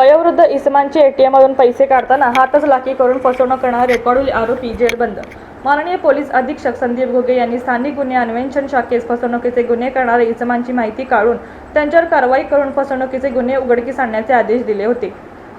वयोवृद्ध इसमांचे एटीएम मधून पैसे काढताना हातच लाकी करून फसवणूक करणारा रेकॉर्डवरील आरोपी जेरबंद माननीय पोलीस अधीक्षक संदीप घोगे यांनी स्थानिक गुन्हे अन्वेषण शाखेस फसवणुकीचे गुन्हे करणाऱ्या इसमांची माहिती काढून त्यांच्यावर कारवाई करून फसवणुकीचे गुन्हे उघडकीस आणण्याचे आदेश दिले होते.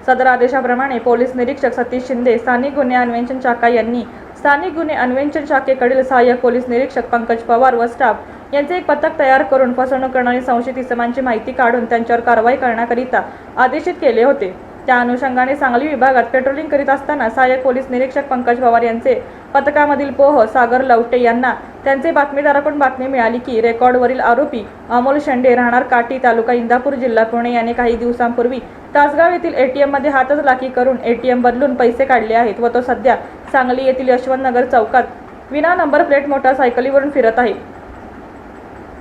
सदर आदेशाप्रमाणे पोलीस निरीक्षक सतीश शिंदे स्थानिक गुन्हे अन्वेषण शाखा यांनी स्थानिक गुन्हे अन्वेषण शाखेकडील सहाय्यक पोलीस निरीक्षक पंकज पवार व स्टाफ यांचे एक पथक तयार करून फसवणूक करणारी संशयित इसमांची माहिती काढून त्यांच्यावर कारवाई करण्याकरिता आदेशित केले होते. त्या अनुषंगाने सांगली विभागात पेट्रोलिंग करीत असताना सहाय्यक पोलीस निरीक्षक पंकज पवार यांचे पथकामधील पोह सागर लवटे यांना त्यांचे बातमीदाराकडून बातमी मिळाली की रेकॉर्डवरील आरोपी अमोल शेंडे राहणार काटी तालुका इंदापूर जिल्हा पुणे याने काही दिवसांपूर्वी तासगाव येथील एटीएममध्ये हातच लाकी करून एटीएम बदलून पैसे काढले आहेत व तो सध्या सांगली येथील यशवंतनगर चौकात विना नंबर प्लेट मोटारसायकलीवरून फिरत आहे.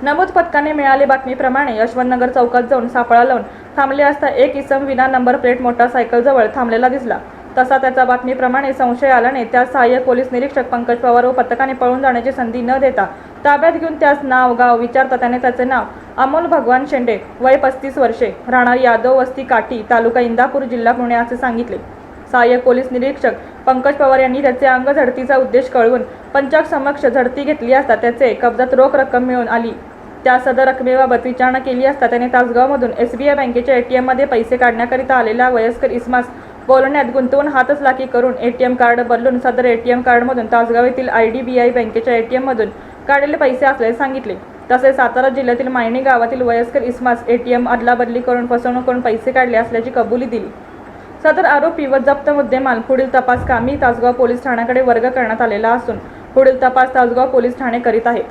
नमूद पथकाने मिळाले बातमीप्रमाणे यशवंतनगर चौकात जाऊन सापळा लावून थांबले असता एक इसम विना नंबर प्लेट मोटारसायकलजवळ थांबलेला दिसला. तसा त्याचा बातमीप्रमाणे संशय आल्याने त्यास सहाय्यक पोलीस निरीक्षक पंकज पवार व पथकाने पळून जाण्याची संधी न देता ताब्यात घेऊन त्यास नाव गाव विचारता त्याने त्याचे नाव अमोल भगवान शेंडे वय पस्तीस वर्षे राहणार यादव वस्ती काठी तालुका इंदापूर जिल्हा पुणे असे सांगितले. सहाय्यक पोलीस निरीक्षक पंकज पवार यांनी त्याचे अंग झडतीचा उद्देश कळवून पंचाक समक्ष झडती घेतली असता त्याचे कब्जात रोख रक्कम मिळून आली. त्या सदर रकमेबाबत विचारणा केली असता त्याने तासगावमधून एस बी आय बँकेच्या ए टी एममध्ये पैसे काढण्याकरिता आलेला वयस्कर इस्मास बोलण्यात गुंतवून हातच लाकी करून एटीएम कार्ड बदलून सदर एटीएम कार्डमधून तासगाव येथील आय डी बी आय बँकेच्या ए टी एममधून काढलेले पैसे असल्याचे सांगितले. तसेच सातारा जिल्ह्यातील मायणी गावातील वयस्कर इस्मास एटीएम अदलाबदली करून फसवणूक करून पैसे काढले असल्याची कबुली दिली. सदर आरोपी व जप्त मुद्देमाल पुढील तपास कामी तासगाव पोलीस ठाण्याकडे वर्ग करण्यात आलेला असून पुढील तपास तासगाव पोलीस ठाणे करीत आहेत.